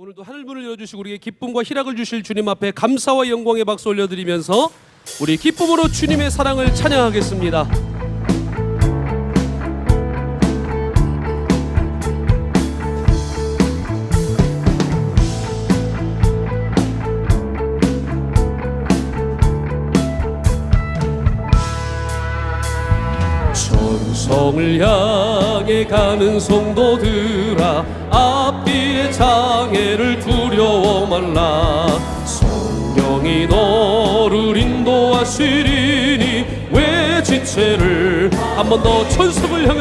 오늘도 하늘문을 열어주시고 우리에게 기쁨과 희락을 주실 주님 앞에 감사와 영광의 박수 올려드리면서 우리 기쁨으로 주님의 사랑을 찬양하겠습니다. 천성을 향해 가는 성도들아 앞길의 장애를 두려워 말라. 성령이 너를 인도하시리니 왜 지체를 한 번 더 천성을 향해?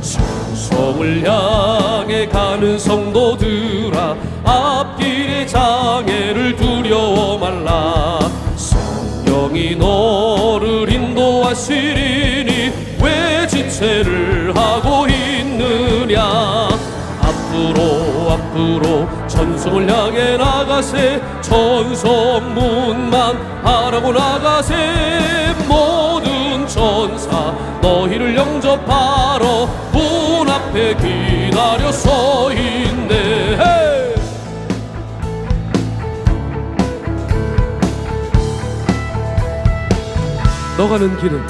천성을 향해 가는 성도들아 앞길의 장애를 두려워 말라. 성령이 너를 인도하시리니 왜 지체를 하고 있느냐? 앞으로 앞으로 전성을 향해 나가세. 전성문만 바라고 나가세. 모든 천사 너희를 영접하러 문 앞에 기다려 서 있네! 너 가는 너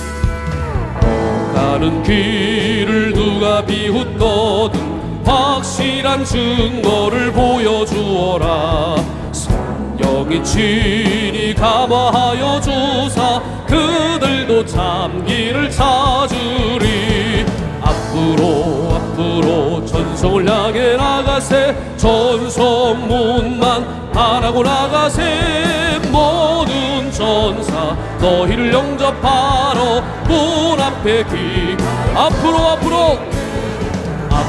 가는 길을 누가 비웃거든 확실한 증거를 보여주어라. 성령이 친히 감화하여 주사 그들도 참 길을 찾으리. 앞으로 앞으로 전성을 향해 나가세. 전성문만 바라고 나가세. 모든 전사 너희를 영접하러 문 앞에 기 앞으로 앞으로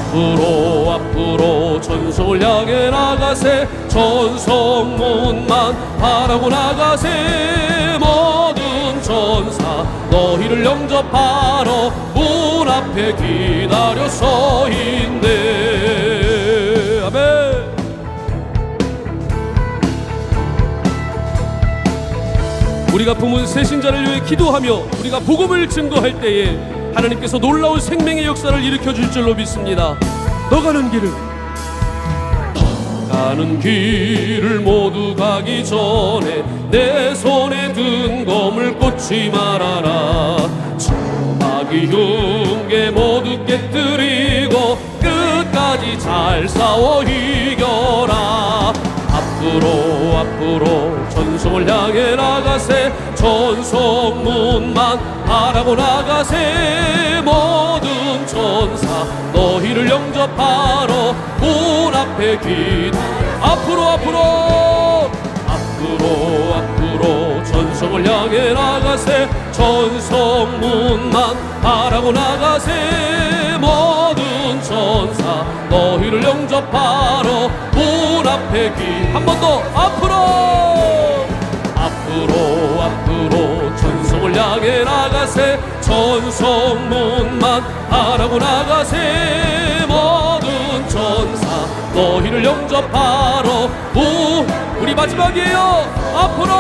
앞으로 앞으로 전성을 향해 나가세. 전성문만 바라고 나가세. 모든 전사 너희를 영접하러 문 앞에 기다려 서 있네. 아멘. 우리가 품은 새 신자를 위해 기도하며 우리가 복음을 증거할 때에 하나님께서 놀라운 생명의 역사를 일으켜 줄 줄로 믿습니다. 너 가는 길을 가는 길을 모두 가기 전에 내 손에 든 검을 꽂지 말아라 저마귀 흉계 모두 깨뜨리고 끝까지 잘 싸워 이겨라 앞으로 앞으로 전성을 향해 나가세. 전성문만 바라고 나가세. 모든 천사 너희를 영접하러 문 앞에 기 앞으로 앞으로 앞으로 앞으로 전성을 향해 나가세. 전성문만 바라고 나가세. 모든 천사 너희를 영접하러 문 앞에 기. 한 번 더 향해 나가세 전성문만 바라고 나가세. 모든 천사 너희를 영접하러 문 우리 마지막이에요. 앞으로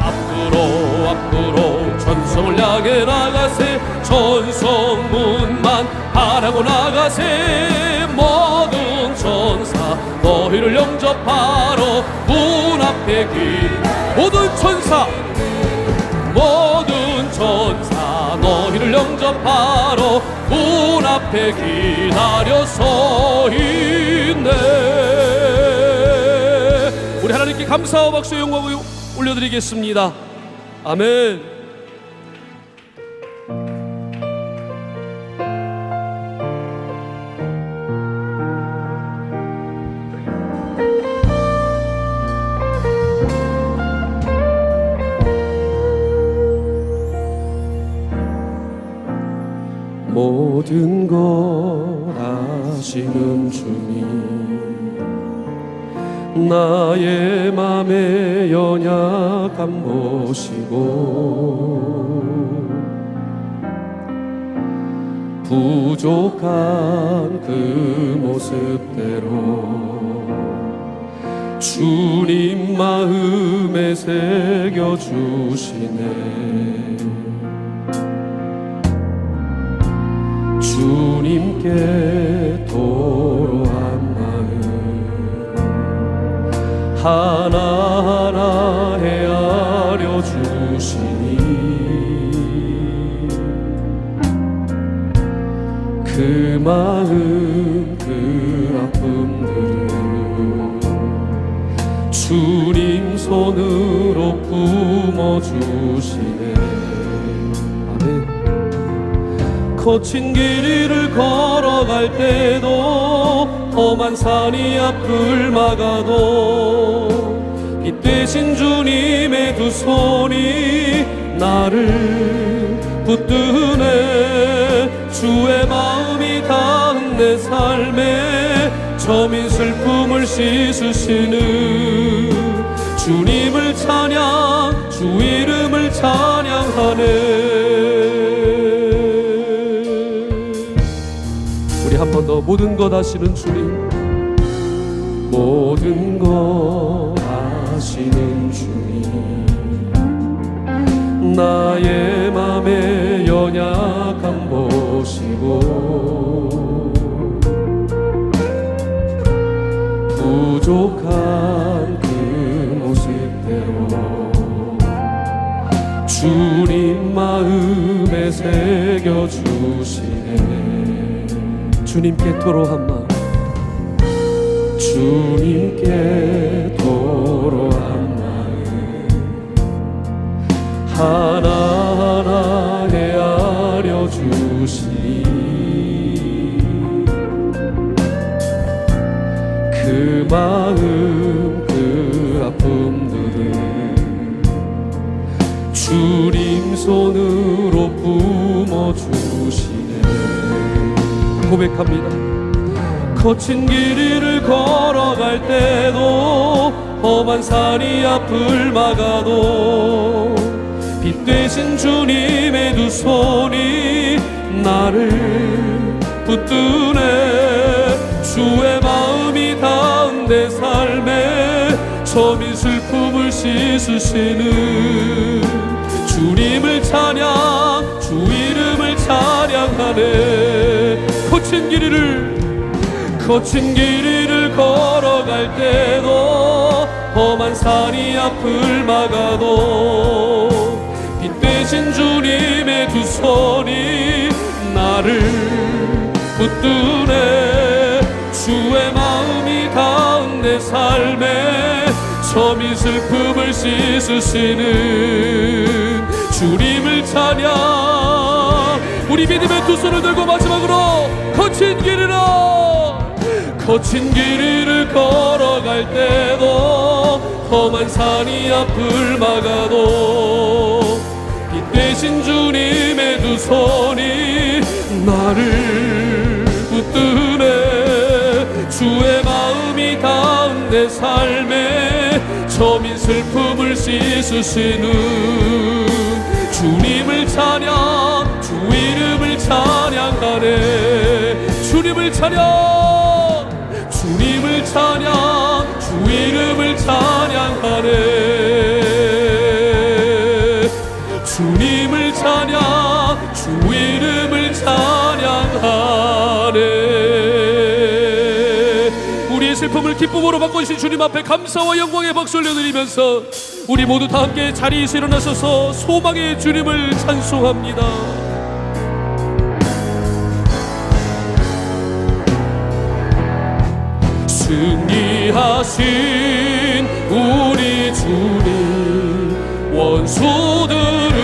앞으로 앞으로 전성을 향해 나가세. 전성문만 바라고 나가세. 모든 천사 너희를 영접하러 문 앞에 기 모든 천사 모든 천사 너희를 영접하러 문 앞에 기다려 서 있네. 우리 하나님께 감사와 박수의 영광을 올려드리겠습니다. 아멘 나의 맘의 연약함 보시고 부족한 그 모습대로 주님 마음에 새겨 주시네. 주님께 도로 하나하나 헤아려 주시니. 그 마음 그 아픔들을 주님 손으로 품어 주시네. 아멘. 거친 길 위를 걸어갈 때도 험한 산이 앞을 막아도 빛 대신 주님의 두 손이 나를 붙드네. 주의 마음이 닿은 내 삶에 저민 슬픔을 씻으시는 주님을 찬양 주 이름을 찬양하네. 우리 한 번 더 모든 것 아시는 주님 모든 것 아시는 주님. 나의 맘의 연약함 보시고 부족한 그 모습대로 주님 마음에 새겨주시네. 주님께 토로한 마음. 주님께 토 로한 마음 하나하나 헤아려 주시니 그 마음 그 아픔들을 주님 손으로 품어 주시네. 고백합니다. 거친 길 위를 걸어갈 때도 험한 산이 앞을 막아도 빛 대신 주님의 두 손이 나를 붙드네. 주의 마음이 닿은 내 삶에 점이 슬픔을 씻으시는 주님을 찬양 주 이름을 찬양하네. 거친 길 위를 거친 길 위를 걸어갈 때도 험한 산이 앞을 막아도 빛 대신 주님의 두 손이 나를 붙드네. 주의 마음이 닿은 내 삶에 점이 슬픔을 씻으시는 주님을 찬양. 우리 믿음의 두 손을 들고 마지막으로 거친 길이라 거친 길 위를 걸어갈 때도 험한 산이 앞을 막아도 빛 대신 주님의 두 손이 나를 붙드네. 주의 마음이 닿은 내 삶에 점인 슬픔을 씻으시는 주님을 찬양 주 이름을 찬양하네. 주님을 찬양 주님을 찬양 주 이름을 찬양하네. 주님을 찬양 주 이름을 찬양하네. 우리의 슬픔을 기쁨으로 바꿔주신 주님 앞에 감사와 영광의 박수 올려드리면서 우리 모두 다 함께 자리에서 일어나셔서 소망의 주님을 찬송합니다 승리하신 우리 주님 원수들을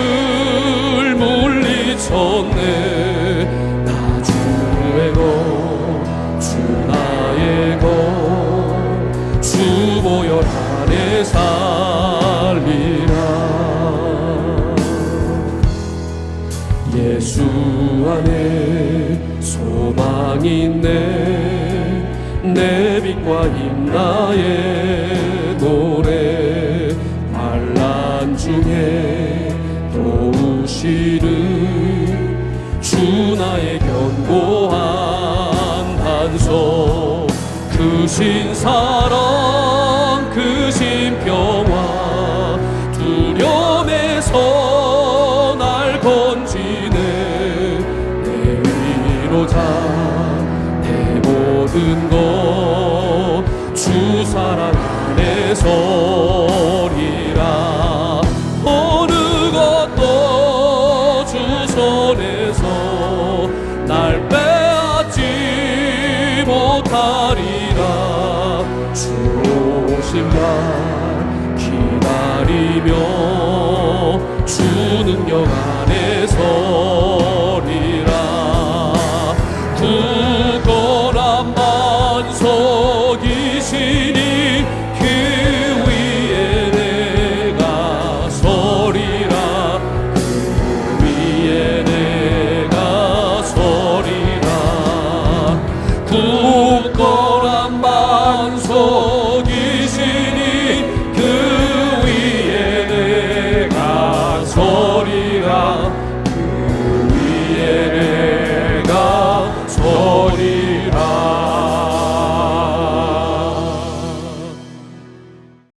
물리쳤네. 나 주의 것주 나의 것주 보혈 안에 살리라. 예수 안에 소망이 있네 힘 나의 노래 환란 중에 도우시는 주 나의 견고한 반석 그신 사랑 그신 평화 두려움에서 사랑 안에 서리라. 어느 것도 주 손에서 날 빼앗지 못하리라. 주 오실 날 기다리며 주 능력 안에 서 por